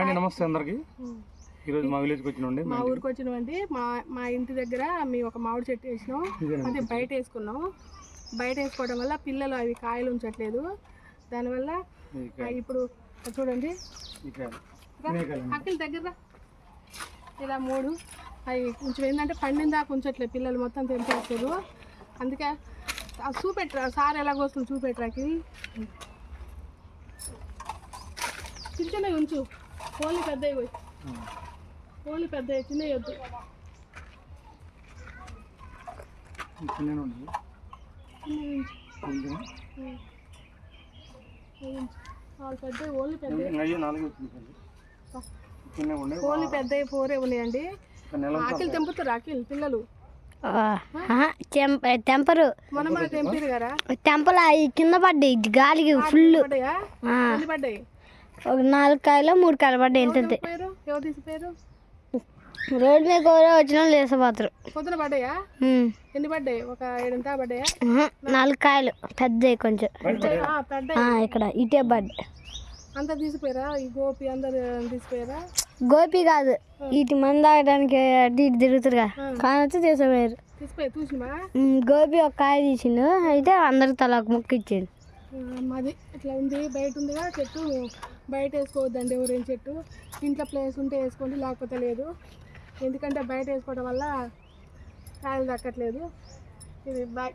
అండి నమస్తే అందరికి. ఈరోజు మా విలేజ్కి వచ్చినండి మా ఊరికి వచ్చినామండి. మా మా ఇంటి దగ్గర మేము ఒక మామిడి చెట్టు వేసినాం. అది బయట వేసుకున్నాం. బయట వేసుకోవడం వల్ల పిల్లలు అవి కాయలు ఉంచట్లేదు. దానివల్ల ఇప్పుడు చూడండి. అక్కల దగ్గర. ఇలా మూడు. అవి కొంచెం ఏంటంటే పండిన దాకా ఉంచట్లేదు. పిల్లలు మొత్తం తెంపేస్తారు. అందుకే ఆ చూపెట్టరా. సార్ ఎలా వస్తుంది చూపెట్టరాకి. చిన్న చిన్నవి ఉంచు. ఓన్లీ పెద్దవి పోయి. ఓన్లీ పెద్దవి చిన్నవి వద్దు. చిన్నవి ఉంచు. ఉం. అవి ఉంచు. వాళ్ళు పెద్దవి ఫోరే ఉన్నాయండి. ఆకిలి తెంపుతారు ఆకిలి? పిల్లలు. టెంపరు తెంపిరు. కదా? టెంపర్ కింద పడ్డాయి గాలికి ఫుల్ పడ్డాయి? ఒక నాలుగు కాయలు మూడు కాయలు పడ్డాయి ఎంత రోడ్డు మీద కూడా వచ్చిన లేసపోతారు పొద్దున పడ్డాయా. ఎన్ని పడ్డాయి? ఒక ఏడంతా పడ్డాయా? నాలుగు కాయలు. పెద్దవి కొంచెం. ఇక్కడ ఇటే పడ్డాయి. అంతా తీసిపోయారా? ఈ గోపి అందరు తీసిపోయారా? గోపి కాదు ఇటు మంది తాగడానికి ఇటు తిరుగుతారుగా కానీ వచ్చి తీసిపోయారు. గోపి ఒక కాయ తీసిండు అయితే అందరికి తల ఒక ముక్క ఇచ్చిండు. మాది ఇట్లా ఉంది బయట ఉందిగా చెట్టు బయట వేసుకోవద్దండి ఎవరేం చెట్టు. ఇంట్లో ప్లేస్ ఉంటే వేసుకోండి లేకపోతే లేదు. ఎందుకంటే బయట వేసుకోవడం వల్ల కాయలు దక్కట్లేదు ఇది బాయ్